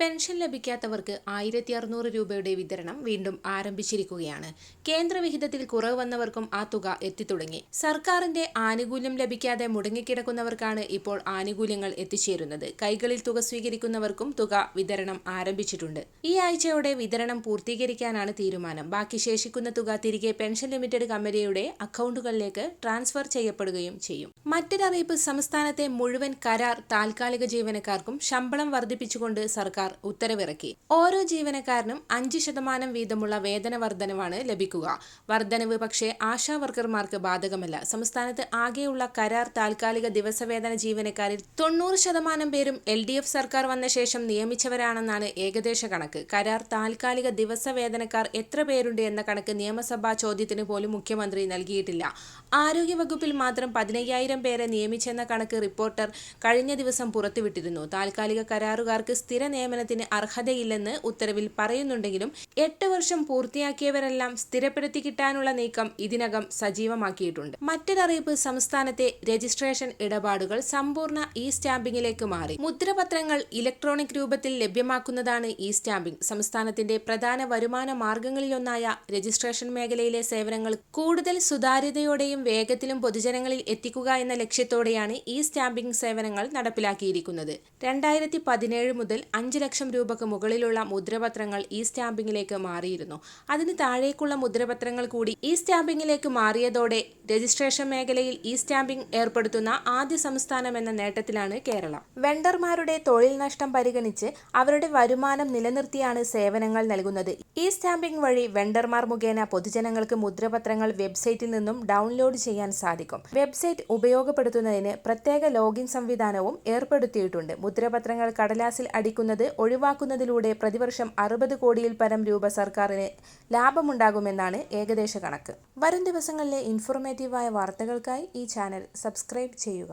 Pension ലഭിക്കാത്തവർക്ക് ആയിരത്തി അറുന്നൂറ് രൂപയുടെ വിതരണം വീണ്ടും ആരംഭിച്ചിരിക്കുകയാണ്. കേന്ദ്രവിഹിതത്തിൽ കുറവ് വന്നവർക്കും ആ തുക എത്തിത്തുടങ്ങി. സർക്കാരിന്റെ ആനുകൂല്യം ലഭിക്കാതെ മുടങ്ങിക്കിടക്കുന്നവർക്കാണ് ഇപ്പോൾ ആനുകൂല്യങ്ങൾ എത്തിച്ചേരുന്നത്. കൈകളിൽ തുക സ്വീകരിക്കുന്നവർക്കും തുക വിതരണം ആരംഭിച്ചിട്ടുണ്ട്. ഈ ആഴ്ചയോടെ വിതരണം പൂർത്തീകരിക്കാനാണ് തീരുമാനം. ബാക്കി ശേഷിക്കുന്ന തുക തിരികെ പെൻഷൻ ലിമിറ്റഡ് കമ്പനിയുടെ അക്കൗണ്ടുകളിലേക്ക് ട്രാൻസ്ഫർ ചെയ്യപ്പെടുകയും ചെയ്യും. മറ്റൊരറിയിപ്പ് സംസ്ഥാനത്തെ മുഴുവൻ കരാർ താൽക്കാലിക ജീവനക്കാർക്കും ശമ്പളം വർദ്ധിപ്പിച്ചുകൊണ്ട് സർക്കാർ ഉത്തരവിറക്കി. ഓരോ ജീവനക്കാരനും അഞ്ച് ശതമാനം വീതമുള്ള വേതന വർധനവാണ് ലഭിക്കുക. വർധനവ് പക്ഷേ ആശാ വർക്കർമാർക്ക് ബാധകമല്ല. സംസ്ഥാനത്ത് ആകെയുള്ള കരാർ താൽക്കാലിക ദിവസവേതന ജീവനക്കാരിൽ തൊണ്ണൂറ് ശതമാനം പേരും എൽ ഡി എഫ് സർക്കാർ വന്ന ശേഷം നിയമിച്ചവരാണെന്നാണ് ഏകദേശ കണക്ക്. കരാർ താൽക്കാലിക ദിവസവേതനക്കാർ എത്ര പേരുണ്ട് എന്ന കണക്ക് നിയമസഭാ ചോദ്യത്തിന് പോലും മുഖ്യമന്ത്രി നൽകിയിട്ടില്ല. ആരോഗ്യവകുപ്പിൽ മാത്രം പതിനയ്യായിരം പേരെ നിയമിച്ചെന്ന കണക്ക് റിപ്പോർട്ടർ കഴിഞ്ഞ ദിവസം പുറത്തുവിട്ടിരുന്നു. താൽക്കാലിക കരാറുകാർക്ക് സ്ഥിര നിയമനത്തിന് അർഹതയില്ലെന്ന് ഉത്തരവിൽ പറയുന്നുണ്ടെങ്കിലും എട്ട് വർഷം പൂർത്തിയാക്കിയവരെല്ലാം സ്ഥിരപ്പെടുത്തി കിട്ടാനുള്ള നീക്കം ഇതിനകം സജീവമാക്കിയിട്ടുണ്ട്. മറ്റൊരറിയിപ്പ് സംസ്ഥാനത്തെ രജിസ്ട്രേഷൻ ഇടപാടുകൾ സമ്പൂർണ ഇ സ്റ്റാമ്പിംഗിലേക്ക് മാറി. മുദ്രപത്രങ്ങൾ ഇലക്ട്രോണിക് രൂപത്തിൽ ലഭ്യമാക്കുന്നതാണ് ഇ സ്റ്റാമ്പിംഗ് സംസ്ഥാനത്തിന്റെ പ്രധാന വരുമാന മാർഗങ്ങളിലൊന്നായ രജിസ്ട്രേഷൻ മേഖലയിലെ സേവനങ്ങൾ കൂടുതൽ സുതാര്യതയോടെയും വേഗത്തിലും പൊതുജനങ്ങളിൽ എത്തിക്കുക എന്ന ലക്ഷ്യത്തോടെയാണ് ഇ സ്റ്റാമ്പിംഗ് സേവനങ്ങൾ നടപ്പിലാക്കിയിരിക്കുന്നത്. രണ്ടായിരത്തി പതിനേഴ് മുതൽ അഞ്ച് ലക്ഷം രൂപക്ക് മുകളിലുള്ള മുദ്രപത്രങ്ങൾ ഈ സ്റ്റാമ്പിങ്ങിലേക്ക് മാറിയിരുന്നു. അതിന് താഴേക്കുള്ള മുദ്രപത്രങ്ങൾ കൂടി ഈ സ്റ്റാമ്പിങ്ങിലേക്ക് മാറിയതോടെ രജിസ്ട്രേഷൻ മേഖലയിൽ ഈ സ്റ്റാമ്പിംഗ് ഏർപ്പെടുത്തുന്ന ആദ്യ സംസ്ഥാനം എന്ന നേട്ടത്തിലാണ് കേരളം. വെണ്ടർമാരുടെ തൊഴിൽ നഷ്ടം പരിഗണിച്ച് അവരുടെ വരുമാനം നിലനിർത്തിയാണ് സേവനങ്ങൾ നൽകുന്നത്. ഈ സ്റ്റാമ്പിംഗ് വഴി വെണ്ടർമാർ മുഖേന പൊതുജനങ്ങൾക്ക് മുദ്രപത്രങ്ങൾ വെബ്സൈറ്റിൽ നിന്നും ഡൗൺലോഡ് ചെയ്യാൻ സാധിക്കും. വെബ്സൈറ്റ് ഉപയോഗപ്പെടുത്തുന്നതിന് പ്രത്യേക ലോഗിൻ സംവിധാനവും ഏർപ്പെടുത്തിയിട്ടുണ്ട്. മുദ്രപത്രങ്ങൾ കടലാസിൽ അടിക്കുന്നത് ഒഴിവാക്കുന്നതിലൂടെ പ്രതിവർഷം അറുപത് കോടിയിൽ പരം രൂപ സർക്കാരിന് ലാഭമുണ്ടാകുമെന്നാണ് ഏകദേശ കണക്ക്. വരും ദിവസങ്ങളിലെ ഇൻഫോർമേറ്റീവായ വാർത്തകൾക്കായി ഈ ചാനൽ സബ്സ്ക്രൈബ് ചെയ്യുക.